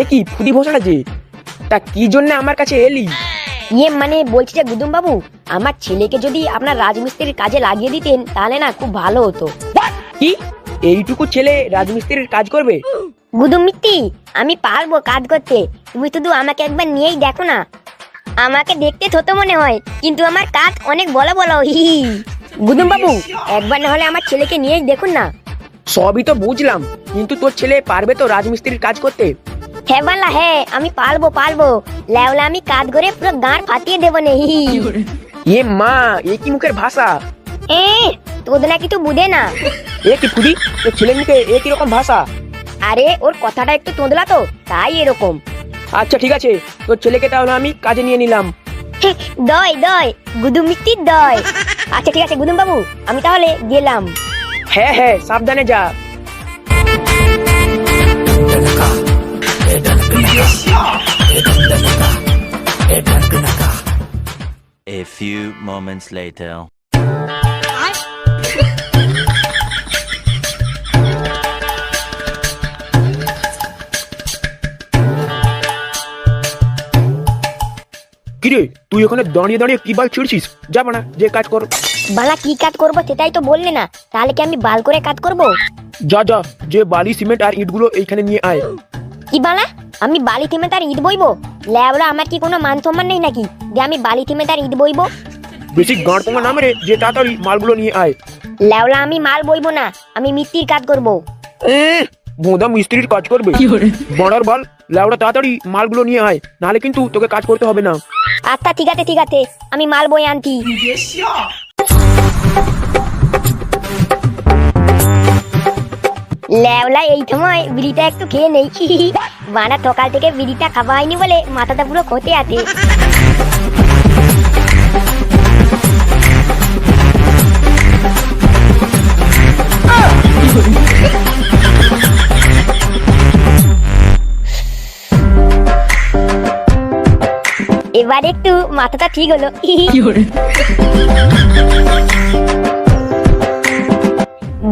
এ কি ফুদি ভোসড়া যে? তা কি জন্য আমার কাছে এলি? ইয়ে মানে বলছি যে গুদুম বাবু আমার ছেলেকে যদি আপনার রাজমিস্ত্রির কাজে লাগিয়ে দিতেন তাহলে না খুব ভালো হতো। কি? এইটুকু ছেলে রাজমিস্ত্রির কাজ করবে? গুদুম মিত্তি আমি পারব কাজ করতে। তুমি শুধু আমাকে একবার নিয়েই দেখো না। আমাকে দেখতে ছোট মনে হয় কিন্তু আমার কাজ অনেক বড় হি হি। গুদুম বাবু একবার না হলে আমার ছেলেকে নিয়েই দেখুন না। সবই তো বুঝলাম কিন্তু তোর ছেলে পারবে তো রাজমিস্ত্রির কাজ করতে? হ্যাঁ বালা হ্যাঁ আমি পারব পারব। লেওলা আমি কাজ করে পুরো গাঁড় ফাটিয়ে দেবো নে হি হি। এ মা এ কি মুখের ভাষা? এ তোদের নাকি তো বুঝে না। এ কি ফুদি ছেলের মুখে এ কীরকম ভাষা? আরে ওর কথাটা একটু তোঁদলা তো তাই এরকম। আচ্ছা ঠিক আছে। তোর ছেলেকে তাহলে আমি কাজে নিয়ে নিলাম। দয় দয় গুদুম মিত্তির দয়। আচ্ছা ঠিক আছে গুদুম বাবু আমি তাহলে গেলাম। হ্যাঁ হ্যাঁ সাবধানে যা। A few moments later. কিরে তুই ওখানে দাঁড়িয়ে দাঁড়িয়ে কি বাল ছিড়ছিস? যাব না যে কাজ কর। বালা কি কাজ করব সেটাই তো বললে না। তাহলে কি আমি বাল করে কাজ করব? যা যা যে বালি সিমেন্ট আর ইটগুলো এইখানে নিয়ে আয়। কি বালা? আমি বালি থিমে তার ইট বইবো? ল্যাবলা আমার কি কোনো মান সম্মান নেই নাকি? যে আমি বালি থিমে তার ইট বইবো? বেশি গাঁড় পোঙা নামে রে যে তাড়াতাড়ি মালগুলো নিয়ে আয়। ল্যাবলা আমি মাল বইবো না আমি মিত্তির কাজ করব। বোঁদা মিস্ত্রির কাজ করবে। বড়ার বল লেওড়া তাড়াতাড়ি মালগুলো নিয়ে আয় নাহলে কিন্তু তোকে কাজ করতে হবে না। আচ্ছা ঠিক আছে ঠিক আছে আমি মাল বই আনছি। ল্যাওলা এই সময় বিড়িটা একটু খেয়ে নেই। বানা সকাল থেকে বিড়িটা খাওয়া হয়নি বলে মাথাটা পুরো খোঁতে আছে। এবার একটু মাথাটা ঠিক হলো।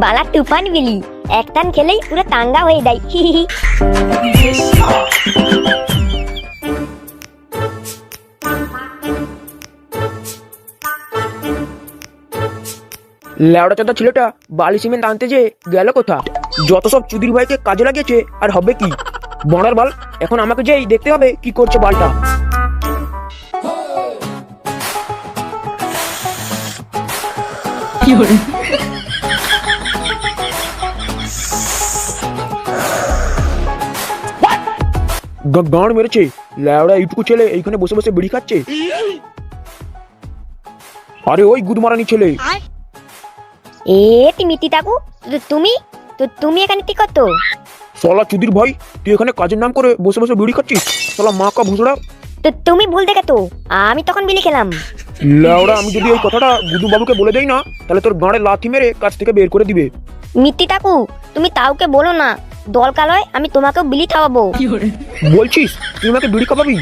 বালা তুফান বিলি। একটান খেলেই পুরো তাঙ্গা হয়ে যায়। লেওড়া চাদা ছেলেটা বালি সিমেন্ট আনতে যে গেল কোথা যত সব চুদির ভাইকে কাজে লাগিয়েছে আর হবে কি? বড়ার বাল এখন আমাকে যেই দেখতে হবে কি করছে বালটা। গা- গাঁড় মেরেছে। ল্যাওড়া এইটুকু ছেলে এইখানে বসে বসে বিড়ি খাচ্ছে। আরে ওই গুদমারানি ছেলে। এ তিমিতি তুমি? তু- তুমি এখানে কি করতো? সলা চুদির ভাই তুই এখানে কাজের নাম করে বসে বসে বিড়ি খাচ্ছিস? সলা মা কা ভুসড়া তো তুমি ভুল দেখে তো আমি তখন বিলি খেলাম। ল্যাওড়া আমি যদি এই কথাটা গুদু বাবুকে বলে দেই না তাহলে তোর গাঁড়ে লাথি মেরে কাজ থেকে বের করে দিবে। মিত্তি তাকু তুমি তাওকে বলো না দল হয় আমি তোমাকেও বিলি খাওয়াবো। বলছিস? তুই আমাকে বিড়ি খাওয়াবি?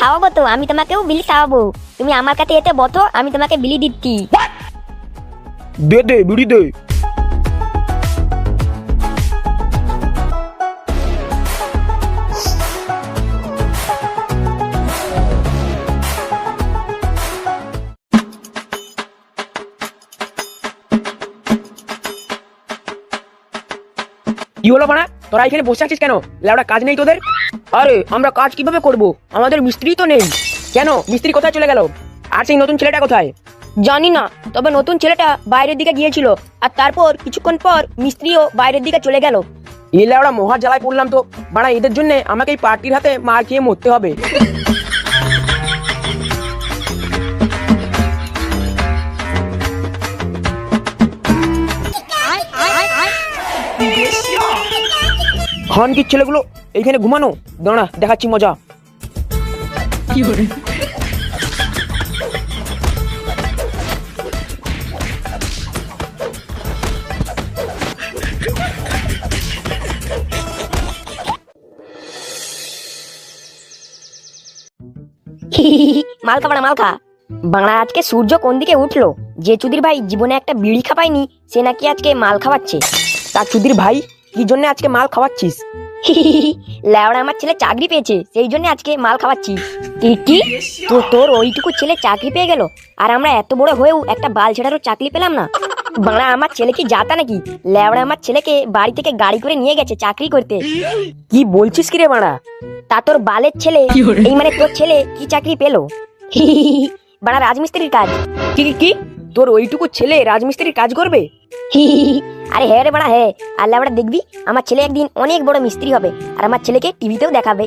খাওয়াবো তো আমি তোমাকেও বিলি খাওয়াবো। তুমি আমার কাছে এতে বতো আমি তোমাকে বিলি দিচ্ছি। দে দে বিড়ি দে। হলো বানা তোরা এখানে বসে আছিস কেন? লেওড়া কাজ নেই তোদের? আরে আমরা কাজ কীভাবে করব? আমাদের মিস্ত্রি তো নেই। কেন? মিস্ত্রি কোথায় চলে গেল? আর সেই নতুন ছেলেটা কোথায়? জানি না তবে নতুন ছেলেটা বাইরের দিকে গিয়েছিল আর তারপর কিছুক্ষণ পর মিস্ত্রিও বাইরের দিকে চলে গেল। এলে ওরা মহা জ্বালায় পড়লাম তো। বাড়া এদের জন্য আমাকে এই পার্টির হাতে মার খেয়ে মরতে হবে। খানকির ছেলেগুলো এইখানে ঘুমানো? দাঁড়া দেখাচ্ছি মজা। মালকা বাড়া মালকা বাংলা আজকে সূর্য কোন দিকে উঠল? যে চুদির ভাই জীবনে একটা বিড়ি খাপায়নি সে নাকি আজকে মাল খাওয়াচ্ছে। তা চুদির ভাই কি জন্য আজকে মাল খাওয়াচ্ছিস? লেওড়া আমার ছেলে চাকরি পেয়েছে সেই জন্য আজকে মাল খাওয়াচ্ছি কি কি? তো তোর ওইটুকু ছেলে চাকরি পেয়ে গেল? আর আমরা এত বড় হয়েও একটা বাল ছেড়ারও চাকরি পেলাম না? বাংলা আমার ছেলে কি যাতা নাকি? লেওড়া আমার ছেলেকে বাড়ি থেকে গাড়ি করে নিয়ে গেছে চাকরি করতে। কি বলছিস কি রে বাড়া? তা তোর বালের ছেলে এই মানে তোর ছেলে কি চাকরি পেল? বাড়া রাজমিস্ত্রির কাজ। কি কি কি? তোর ওইটুকু ছেলে রাজমিস্ত্রির কাজ করবে? আরে হ্যাঁ রে বাড়া হ্যাঁ আল্লাহ বাড়া দেখবি আমার ছেলে একদিন অনেক বড় মিস্ত্রি হবে আর আমার ছেলেকে টিভিতেও দেখাবে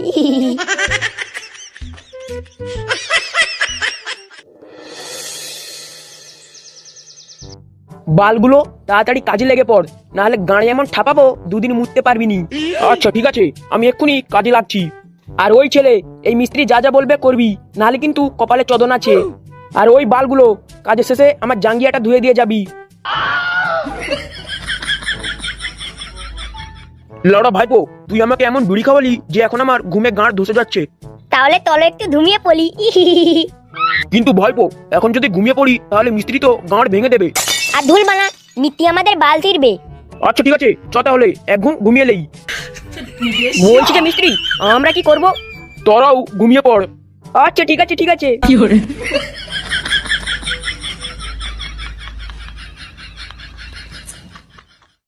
বালগুলো তাড়াতাড়ি কাজে লেগে পড় নাহলে গাড়ি এমন ঠাপাবো দুদিন মুততে পারবি নি। আচ্ছা ঠিক আছে আমি এক্ষুনি কাজে লাগছি। আর ওই ছেলে এই মিস্ত্রি যা যা বলবে করবি নাহলে কিন্তু কপালে চদন আছে। আর ওই বালগুলো কাজের শেষে আমার জাঙ্গিয়াটা ধুয়ে দিয়ে যাবি। লড়া ভাইপো তুই আমাকে এমন বিড়ি খাওয়ালি যে এখন আমার ঘুমে গাঁড় ধসে যাচ্ছে। তাহলে তলে একটু ধুমিয়ে পড়ি। কিন্তু ভয়পো এখন যদি ঘুমিয়ে পড়ি তাহলে মিস্ত্রি তো গাঁড় ভেঙে দেবে। আর ধুল বানা মিত্তি আমাদের বাল ছিড়বে। আচ্ছা ঠিক আছে চ তাহলে এক ঘুম ঘুমিয়ে লেই। বলছি যে মিস্ত্রি আমরা কি করব? তোরাও ঘুমিয়ে পড়। আচ্ছা ঠিক আছে ঠিক আছে।